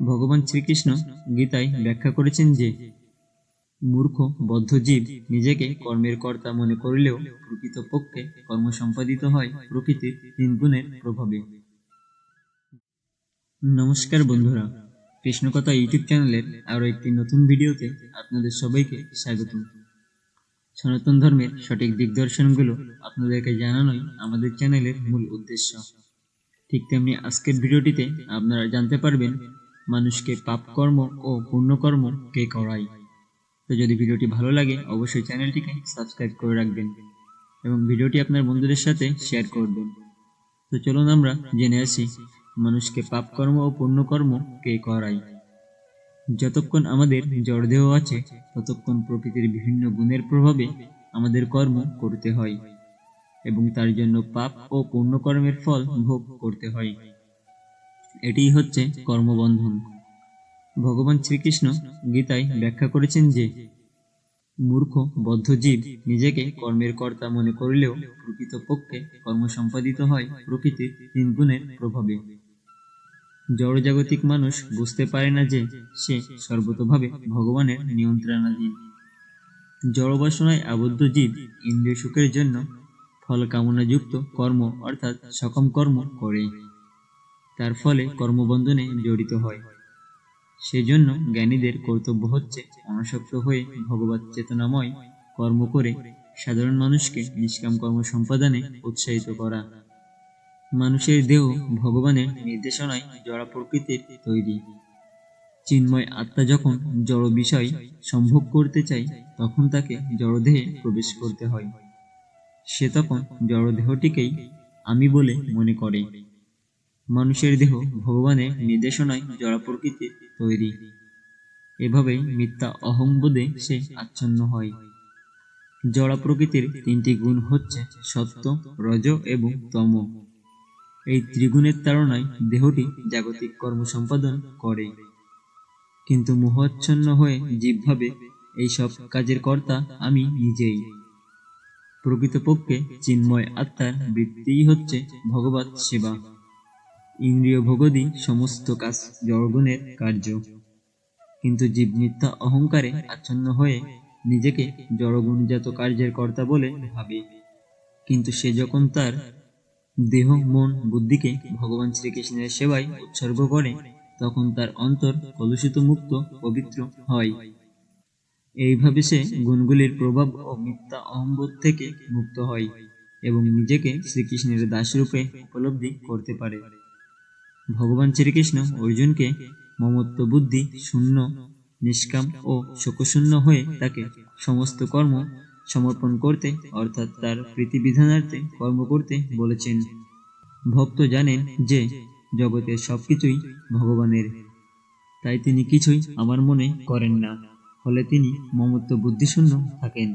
ভগবান শ্রীকৃষ্ণ গীতায় ব্যাখ্যা করেছেন যে, মূর্খ, বদ্ধ জীব নিজেকে কর্মের কর্তা মনে করলেও প্রকৃতপক্ষে কর্ম সম্পাদিত হয় প্রকৃতির তিন গুণের প্রভাবে। নমস্কার বন্ধুরা, কৃষ্ণকথা ইউটিউব চ্যানেলের আরও একটি নতুন ভিডিওতে আপনাদের সবাইকে স্বাগত সনাতন ধর্মের সঠিক দিগদর্শনগুলো আপনাদেরকে জানানোই আমাদের চ্যানেলের মূল উদ্দেশ্য। ঠিক তেমনি আজকের ভিডিওটিতে আপনারা জানতে পারবেন মানুষকে পাপ কর্ম ও পুণ্যকর্ম কে করায়। তো যদি ভিডিওটি ভালো লাগে, অবশ্যই চ্যানেলটিকে সাবস্ক্রাইব করে রাখবেন এবং ভিডিওটি আপনার বন্ধুদের সাথে শেয়ার করবেন তো চলুন আমরা জেনে আসি মানুষকে পাপ কর্ম ও পুণ্যকর্ম কে করায়। যতক্ষণ আমাদের জড়দেহ আছে, ততক্ষণ প্রকৃতির বিভিন্ন গুণের প্রভাবে আমাদের কর্ম করতে হয় এবং তার জন্য পাপ ও পুণ্যকর্মের ফল ভোগ করতে হয়। এটিই হচ্ছে কর্মবন্ধন। ভগবান শ্রীকৃষ্ণ গীতায় ব্যাখ্যা করেছেন যে, মূর্খ, বদ্ধ জীব নিজেকে কর্মের কর্তা মনে করলেও প্রকৃতপক্ষে কর্ম সম্পাদিত হয় প্রকৃতির তিন গুণের প্রভাবে। জড়জাগতিক মানুষ বুঝতে পারে না যে, সে সর্বতভাবে ভগবানের নিয়ন্ত্রণাধীন। জড়বাসনায় আবদ্ধ জীব ইন্দ্রিয় সুখের জন্য ফল কামনাযুক্ত কর্ম অর্থাৎ সকম কর্ম করে। তার ফলে কর্মবন্ধনে জড়িত হয়। সেজন্য জ্ঞানীদের কর্তব্য হচ্ছে অনাসক্ত হয়ে ভগবত চেতনাময় কর্ম করে সাধারণ মানুষকে নিষ্কাম কর্ম সম্পাদনে উৎসাহিত করা। মানুষের দেহ ভগবানের নির্দেশনায় জড়া প্রকৃতির তৈরি। চিন্ময় আত্মা যখন জড় বিষয় সম্ভোগ করতে চায়, তখন তাকে জড়দেহে প্রবেশ করতে হয়। সে তখন জড়দেহটিকেই আমি বলে মনে করে। মানুষের দেহ ভগবানের নির্দেশনায় জড়া প্রকৃতির তৈরি। এভাবেই মিথ্যা অহংবোধে সে আচ্ছন্ন হয়। জড়া প্রকৃতির তিনটি গুণ হচ্ছে সত্য, রজ এবং তম। এই ত্রিগুণের তাড়নায় দেহটি জাগতিক কর্ম সম্পাদন করে। কিন্তু মোহাচ্ছন্ন হয়ে জীবভাবে এই সব কাজের কর্তা আমি নিজেই। প্রকৃতপক্ষে চিন্ময় আত্মার বৃত্তিই হচ্ছে ভগবত সেবা। ইন্দ্রিয় ভোগদি সমস্ত কাজ জড়গুণের কার্য। কিন্তু জীব মিথ্যা অহংকারে আচ্ছন্ন হয়ে নিজেকে জড়গুণজাত কার্যের কর্তা বলে ভাবে। কিন্তু সে যখন তার দেহ, মন, বুদ্ধিকে ভগবান শ্রীকৃষ্ণের সেবায় উৎসর্গ করে, তখন তার অন্তর কলুষিত মুক্ত, পবিত্র হয়। এইভাবে সে গুণগুলির প্রভাব ও মিথ্যা অহম্বোধ থেকে মুক্ত হয় এবং নিজেকে শ্রীকৃষ্ণের দাসরূপে উপলব্ধি করতে পারে। ভগবান শ্রীকৃষ্ণ অর্জুনকে মমত্ব বুদ্ধি, শূন্য, নিষ্কাম ও শোকশূন্য হয়ে তাকে সমস্ত কর্ম সমর্পণ করতে, অর্থাৎ তার প্রীতিবিধানার্থে কর্ম করতে বলেছেন। ভক্ত জানেন যে জগতের সবকিছুই ভগবানের। তাই তিনি কিছুই আমার মনে করেন না, ফলে তিনি মমত্ব বুদ্ধিশূন্য থাকেন।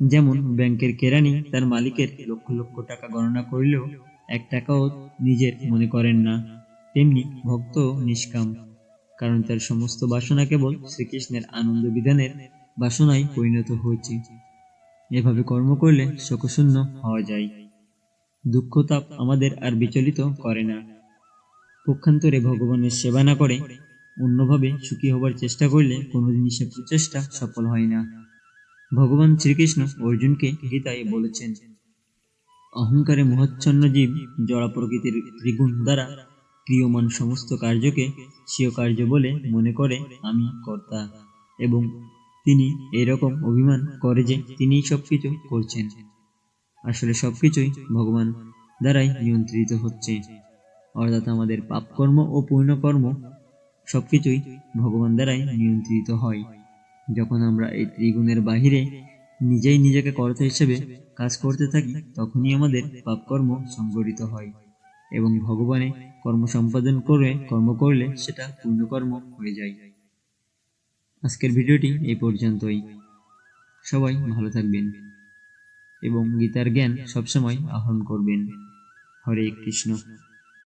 যেমন ব্যাংকের কেরানি তার মালিকের লক্ষ লক্ষ টাকা গণনা করলেও এক টাকাও নিজের মনে করেন না। তেমনি ভক্ত নিষ্কাম, কারণ তার সমস্ত বাসনা কেবল শ্রীকৃষ্ণের আনন্দ বিধানের বাসনায় পরিণত হয়েছে। এভাবে কর্ম করলে শোকশূন্য হওয়া যায়। দুঃখ তাপ আমাদের আর বিচলিত করে না। পক্ষান্তরে ভগবানের সেবা না করে অন্যভাবে সুখী হবার চেষ্টা করলে কোনো জিনিসের প্রচেষ্টা সফল হয় না। ভগবান শ্রীকৃষ্ণ অর্জুনকে গীতায় বলেছেন অহংকারে মোহাচ্ছন্ন জীব জড়া প্রকৃতির ত্রিগুণ দ্বারা ক্রিয়মান সমস্ত কার্যকে স্বীয় কার্য বলে মনে করে আমি কর্তা এবং তিনি এরকম অভিমান করে যে তিনি সব সবকিছু করছেন। আসলে সবকিছুই ভগবান দ্বারাই নিয়ন্ত্রিত হচ্ছে। অর্থাৎ আমাদের পাপকর্ম ও পূর্ণকর্ম সবকিছুই ভগবান দ্বারাই নিয়ন্ত্রিত হয়। যখন আমরা এই ত্রিগুণের বাহিরে নিজেই নিজেকে কর্তা হিসেবে কাজ করতে থাকি, তখনই আমাদের পাপকর্ম সংগঠিত হয় এবং ভগবানে কর্ম সম্পাদন করে, কর্ম করলে সেটা পূর্ণকর্ম হয়ে যায়। আজকের ভিডিওটি এই পর্যন্তই। সবাই ভালো থাকবেন এবং গীতার জ্ঞান সবসময় আহরণ করবেন। হরে কৃষ্ণ।